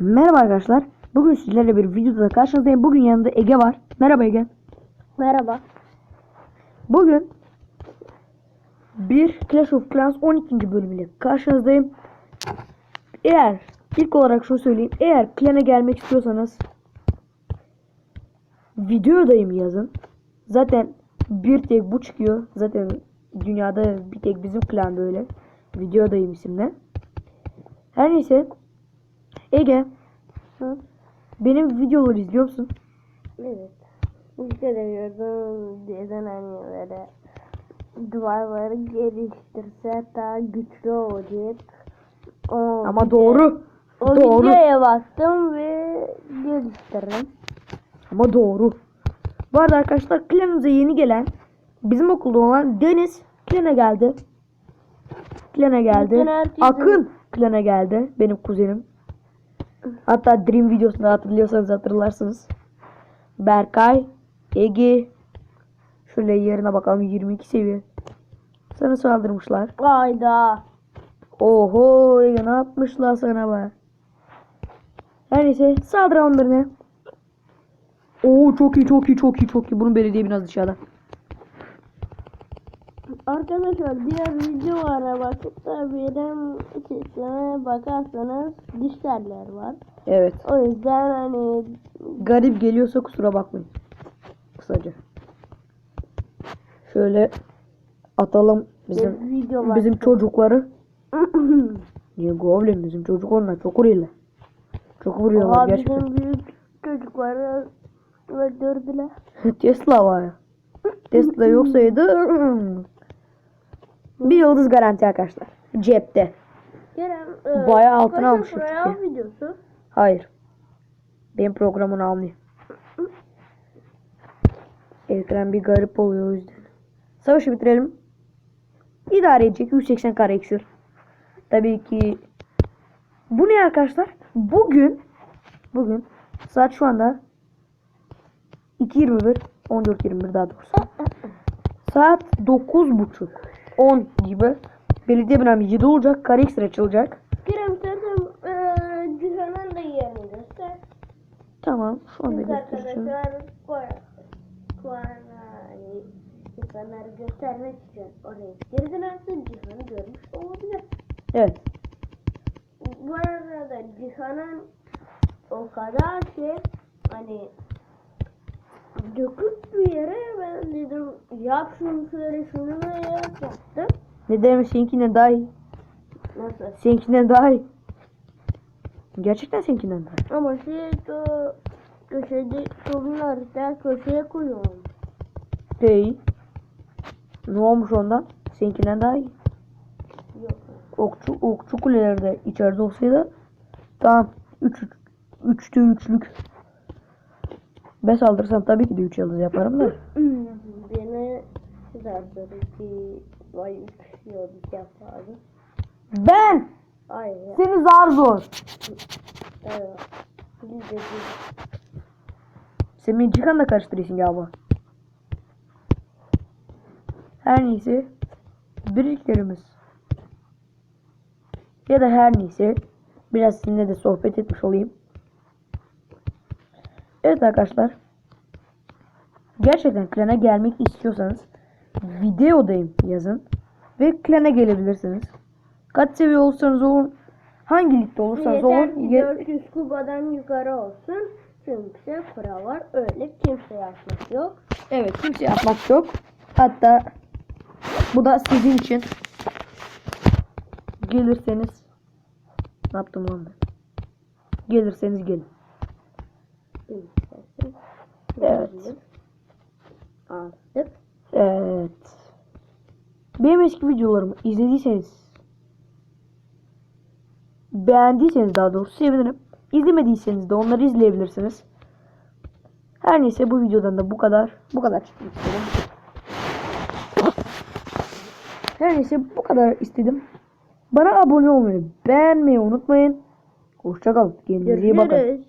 Merhaba arkadaşlar. Bugün sizlerle bir videoda karşınızdayım. Bugün yanında Ege var. Merhaba Ege. Merhaba. Bugün bir Clash of Clans 12. bölümüyle karşınızdayım. Eğer ilk olarak şunu söyleyeyim. Eğer klana gelmek istiyorsanız videodayım yazın. Zaten bir tek bu çıkıyor. Zaten dünyada bir tek bizim klan böyle. Videodayım isimle. Her neyse. Ege. Hı? Benim videoları izliyor musun? Evet. Gördüm. Neden böyle duvarları geliştirse daha güçlü olacak. O Ama video- doğru. O doğru. videoya baktım ve geliştirdim. Ama doğru. Bu arada arkadaşlar klanımıza yeni gelen bizim okulda olan Deniz klana geldi. Klana geldi. Akın klana geldi. Benim kuzenim. Hatta Dream videosunda hatırlıyorsanız hatırlarsınız. Berkay, Ege. Şöyle yerine bakalım 22 seviye. Sana saldırmışlar. Ayda. Oho Ege ne yapmışlar sana be. Her neyse saldıralım birine. Oo çok iyi çok iyi çok iyi çok iyi. Bunun belediye biraz dışarıda. Arkadaşlar diğer videolara bakıp da benim sesime bakarsanız dişlerler var. Evet. O yüzden hani Garip geliyorsa kusura bakmayın. Kısaca. Şöyle atalım bizim video bizim çocukları. Niye goblin bizim çocuk onlar çok vuruyorlar. Çok vuruyorlar Oha gerçekten. bizim büyük çocukları öldürdüler. Tesla var ya. Tesla yoksaydı bir yıldız garanti arkadaşlar. Cepte. Kerem e, Bayağı altına almış videosu. Hayır. Benim programını almıyor. Ekran bir garip oluyor o yüzden. Savaşı bitirelim. İdare edecek 180 kare iksir. Tabii ki bu ne arkadaşlar? Bugün bugün saat şu anda 2.21 14.21 daha doğrusu. Saat 9.30 10 gibi belediye binamı 7 olacak. Kare iksir açılacak. Kerem sen e, Cihan'ın da yerini göster. Tamam şu anda göstereceğim. insanları göstermek için oraya Cihan'ı görmüş olabilir. Evet. Bu arada Cihan'ın o kadar şey hani döküp bir yere dedim yap şunu şöyle şunu böyle yapacaktım. Ne demiş seninkine daha iyi. Nasıl? Seninkinden daha iyi. Gerçekten seninkinden daha iyi. Ama şey o köşede sorunlar da köşeye koyuyorum. Hey. Ne olmuş ondan? Seninkinden daha iyi. Yok. Okçu, okçu kulelerde içeride olsaydı tamam. 3 üç, 3'te üç, üçlük. 5 aldırsam tabii ki de 3 yıldız yaparım da. Hmm, beni zaten ki vay 3 yıldız yaparım. Ben! Aynen. Seni zar zor. Evet. Sen beni çıkanla karıştırıyorsun galiba. Her neyse. Birliklerimiz. Ya da her neyse. Biraz sizinle de sohbet etmiş olayım. Evet arkadaşlar. Gerçekten klana gelmek istiyorsanız videodayım yazın. Ve klana gelebilirsiniz. Kaç seviye olursanız olun. Hangi ligde olursanız Yeter olun. ki ye- 400 kubadan yukarı olsun. Çünkü kura var. Öyle kimse yapmak yok. Evet kimse yapmak yok. Hatta bu da sizin için. Gelirseniz ne yaptım lan ben? Gelirseniz gelin. İstersen. Evet. Artık. Evet. Benim eski videolarımı izlediyseniz beğendiyseniz daha doğrusu sevinirim. İzlemediyseniz de onları izleyebilirsiniz. Her neyse bu videodan da bu kadar. Bu kadar çıkmak istedim. Her neyse bu kadar istedim. Bana abone olmayı, beğenmeyi unutmayın. Hoşçakalın. Kendinize iyi bakın.